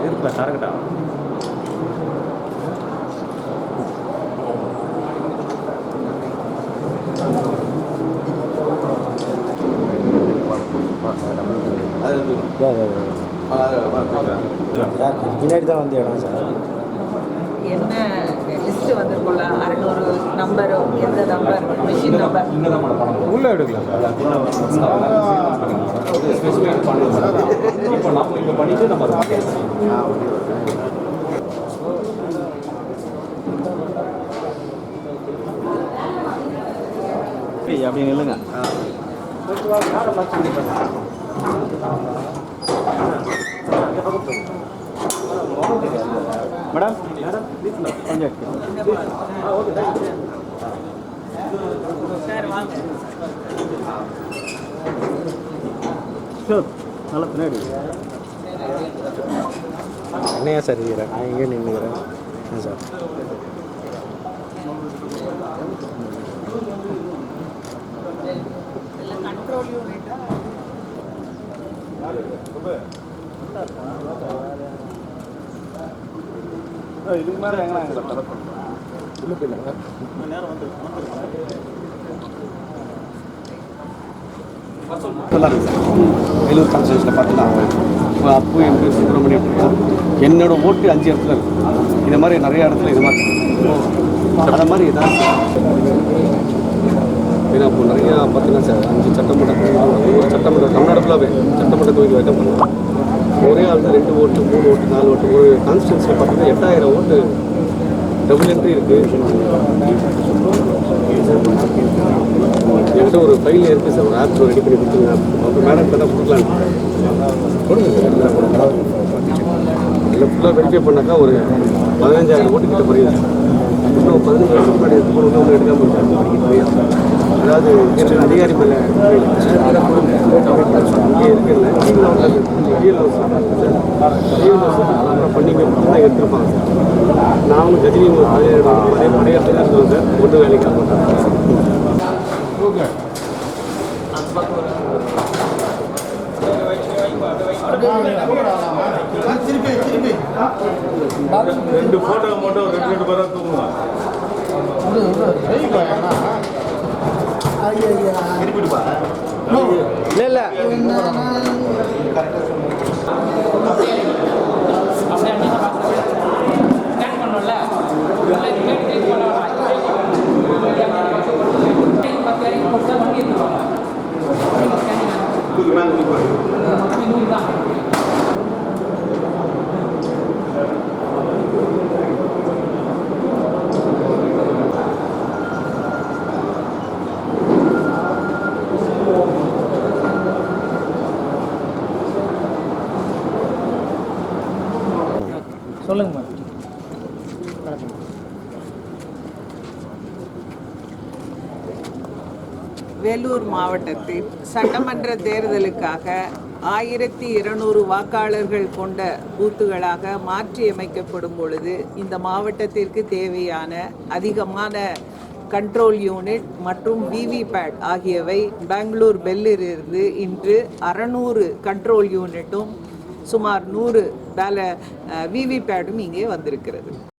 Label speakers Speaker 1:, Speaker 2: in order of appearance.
Speaker 1: இருக்குல்ல டார்கெட்டா
Speaker 2: பின்னாடி தான் வந்து இடம் சார்
Speaker 3: என்ன லிஸ்ட் வந்திருக்கும்ல? அறநூறு நம்பரோ எந்த நம்பர் மிஷின் நம்பர்
Speaker 2: உள்ள எடுக்கலாம்
Speaker 1: இப்போ நம்ம இங்கே பண்ணிட்டு நம்ம.
Speaker 2: அப்படி நில்லுங்க மேடம் கொஞ்சம்
Speaker 3: சார்
Speaker 2: நல்லா பின்னாடி என்னையா சார் இருக்கிறேன் நான் எங்கே நின்றுக்கிறேன் சார்
Speaker 3: கண்ட்ரோல்
Speaker 2: இதுக்கு மேலே எங்கே எங்களை தரப்போம் உள்ள போயிடலாங்க நல்லா இருக்கு சார் வேலூர் கான்ஸ்டியூஷனில் பார்த்தீங்கன்னா அப்பு எம்பி சுப்பிரமணியம் என்னோட ஓட்டு அஞ்சு இடத்துல இருக்கு. இந்த மாதிரி நிறைய இடத்துல இது மாதிரி. அந்த மாதிரி இதான் ஏன்னா இப்போ நிறையா பார்த்தீங்கன்னா சார் அஞ்சு சட்டமன்ற தொகுதி, ஒரு சட்டமன்ற தமிழ்நாடு ஃபுல்லாகவே சட்டமன்ற தொகுதி வைக்க பண்ணுவோம் ஒரே ரெண்டு ஓட்டு மூணு ஓட்டு நாலு ஓட்டு ஒரு கான்ஸ்டியூன்சியில் பார்த்தீங்கன்னா எட்டாயிரம் ஓட்டு டபுள் என்ட்ரி இருக்குது என்கிட்ட ஒரு ஃபைல் இருக்குது சார் ஒரு ஆப் ரெடி பண்ணி கொடுத்துருங்க. அப்புறம் மேடம் தான் கொடுக்கலாம். கொடுங்க சார் இல்லை ஃபுல்லாக வெரிஃபை பண்ணாக்கா ஒரு பதினஞ்சாயிரம் ஓட்டு கிட்ட குறையும் இன்னும் பதினஞ்சு வருஷம் முன்னாடி எடுத்து போன ஒன்று எடுக்காமல் இருக்காங்க அதாவது என்ற அதிகாரி மேலே இங்கே இருக்குல்ல அதெல்லாம் பண்ணி தான் எடுத்துருப்பாங்க சார் நானும் கஜினி ஒரு பதினேழு பழைய தான் இருக்கோம் சார் ஒன்றும் வேலைக்கு
Speaker 4: ரெண்டு போட்டோ மட்டும் ரெண்டு ரெண்டு பேரா தூங்கலாம்
Speaker 2: இல்லை இல்லை சொல்லுங்கம்மா
Speaker 3: வேலூர் மாவட்டத்தில் சட்டமன்ற தேர்தலுக்காக ஆயிரத்தி இருநூறு வாக்காளர்கள் கொண்ட பூத்துகளாக மாற்றியமைக்கப்படும் பொழுது இந்த மாவட்டத்திற்கு தேவையான அதிகமான கண்ட்ரோல் யூனிட் மற்றும் விவிபேட் ஆகியவை பெங்களூர் பெல்லிலிருந்து இன்று அறநூறு கண்ட்ரோல் யூனிட்டும் சுமார் நூறு பேல விவிபேடும் இங்கே வந்திருக்கிறது.